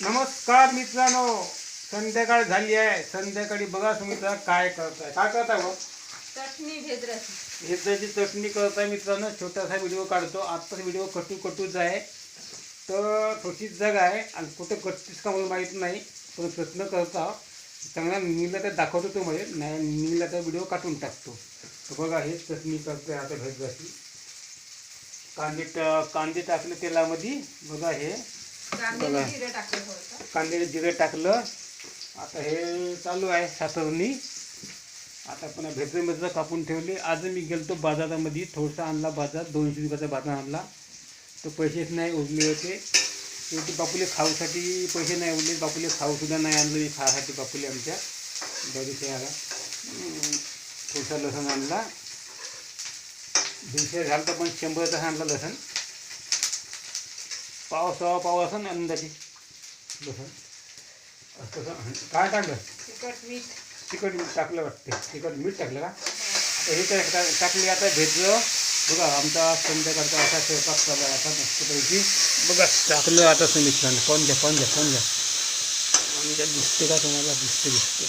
नमस्कार मित्रांनो. संध्याकाळ झाली आहे. संध्याकाळी बघा सुमित्रा काय करताय. काय करताय बघ चटणी भेद्राची हेद्याची चटणी करताय मित्रांनो. छोटासा व्हिडिओ काढतो. आत्ताच व्हिडिओ कटू कटूच आहे. तर थोडीशी जग आहे आणि कुठं कटतीस का मला माहीत नाही. पण प्रयत्न करत. आहोत चांगला निघला तर दाखवतो तो मध्ये नाही निघला तर व्हिडिओ काढून टाकतो. तर बघा हे चटणी करतोय आता भेदराची कांदे ट- कांदे टाकले तेलामध्ये. बघा हे. बघा. जिरे टाकले थोडंसं. कांद्याने जिरे टाकलं. आता हे चालू आहे सातरणी आता पुन्हा भेटलं मिरचं कापून ठेवले. आज मी गेलतो बाजारामध्ये. थोडंसं आणला बाजार. दोनशे रुपयाचा बाजार आणला. तर पैसेच नाही उरले होते. शेवटी बापूले खाऊसाठी पैसे नाही उरले. बापूले खाऊसुद्धा नाही आणलं. मी खासाठी बापूले आमच्या आला हम्म, थोडासा लसण आणला. दीडशे झालं तर पण शंभरचा आणला लसण. पाव सवा पाव असं ना अंदाजे. कसं काय टाकलं? तिखट मीठ. तिखट मीठ टाकलं वाटते तिखट मीठ टाकलं का? आता हे काय टा- टाकले आता भेटलं बघा आमचा संध्याकाळचा असा स्वयंपाक चालू आहे. आता मस्तपैकी बघा टाकलं आता सुमित्रानं कोण घ्या कोण घ्या कोण घ्या? घ्या? दिसते का तुम्हाला? दिसते दिसते.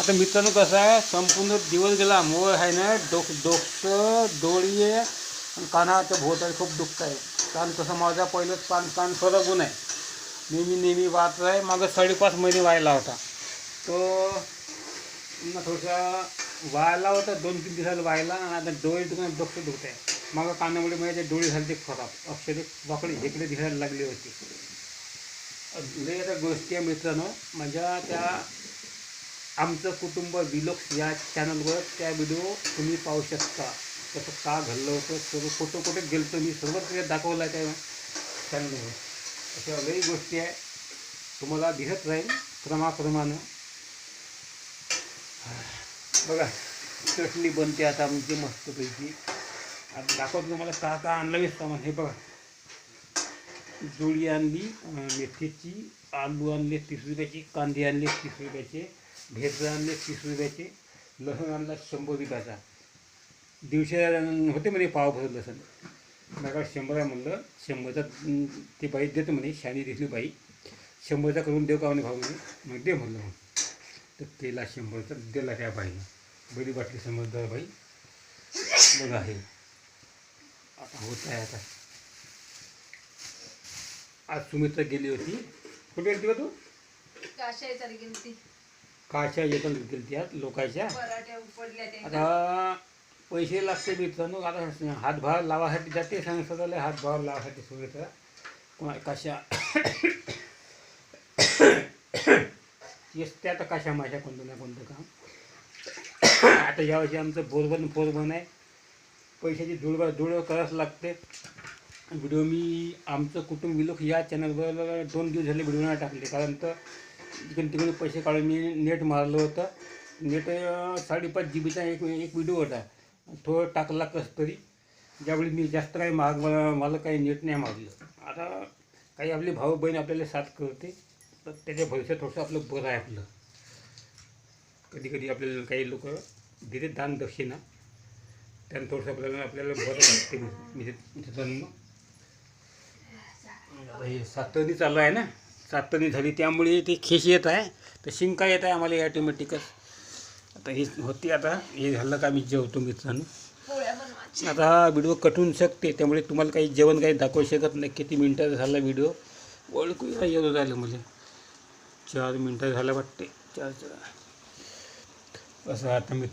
आता मित्रांनो कसं आहे? संपूर्ण दिवस गेला. मोळ आहे ना? डोक डोकं डोळी आणि कानाच्या भोत खूप दुखत आहे. कान कसं माझा पहिलंच कान कान सरगून आहे. नेहमी नेहमी वाहत आहे मागं साडेपाच महिने व्हायला होता. तो पुन्हा थोडासा व्हायला होता दोन तीन दिवसाला व्हायला आणि आता डोळे दुखणं डोकं दुखत आहे मागं कानामुळे माझे डोळे झाले ते खराब. अक्षरे वाकडे इकडे दिसायला लागले होते. लय आता गोष्टी आहे मित्रांनो. म्हणजे माझ्या त्या आमचं कुटुंब विलोक्स या चॅनलवर त्या व्हिडिओ तुम्ही पाहू शकता. कसं का घडलं होतं? सर्व फोटो कुठे गेलतो मी? सर्व तिथे दाखवलं आहे त्या चॅनलवर अशा लई गोष्टी आहे. तुम्हाला दिसत राहील क्रमाक्रमानं. बघा चटणी बनते आता आमची मस्तपैकी. आता दाखवतो तुम्हाला का का आणलं मी सामान. हे बघा. जोडी आणली मेथीची आलू आणले तीस रुपयाची कांदे आणले तीस रुपयाचे भेजं आणले तीस रुपयाचे लसूण आणला शंभर रुपयाचा. दीडशे होते म्हणे पाव भर लसूण नका शंभर आहे म्हणलं शंभरचा ती बाई देतो म्हणे शाणी दिसली बाई. शंभरचा करून देऊ का म्हणे भाऊ म्हणे? मग दे म्हणलं मग. तर तेला शंभरचा दिला त्या बाईनं बरी वाटली समजदार बाई. बघा हे आता होत आहे आता. आज सुमित्रा गेली होती. कुठे गेली का तू? काशा येतात गेली ती आज लोकांच्या. आता पैसे लागते मित्रांनो आता हातभार लावासाठी जाते सांगितलं झालं हातभार लावासाठी सुमित्रा कोणा कशा येस त्या आता कशा माझ्या कोणतं ना कोणतं काम. आता यावर्षी आमचं बोरबन फोरबन आहे. पैशाची जुळवा जुळव करावंच लागते. व्हिडिओ मी आमचं कुटुंब विलोक या चॅनलवर दोन दिवस झाले व्हिडिओ नाही टाकले. कारण तर तिकडून तिकडून पैसे काढून मी नेट मारलं होतं. नेट साडेपाच जी बीचा एक एक व्हिडिओ होता. थोडं टाकला कसं तरी. ज्यावेळी मी जास्त काही महाग मला मला काही नीट नाही मारलं आता काही आपले भाऊ बहीण आपल्याला साथ करते तर त्याच्या भविष्यात थोडंसं आपलं बरं आहे आपलं. कधी कधी आपल्याला काही लोक देते दान दक्षिणा त्यानं थोडंसं आपल्याला आपल्याला बरं वाटते मित्रांनो जन्म हे सातनी चालू आहे ना? सातनी झाली त्यामुळे ते खेस येत आहे. तर शिंका येत आहे आम्हाला ऑटोमॅटिकच आता ही होती आता हे झालं का मी जेवतो मित्रांनो. आता हा व्हिडिओ कटून शकते त्यामुळे तुम्हाला काही जेवण काही दाखवू शकत नाही. किती मिनटाचा झाला व्हिडिओ? ओळखू येऊ राहिलं मला. चार मिनटं झालं वाटते. चार चार. असं आता मित्र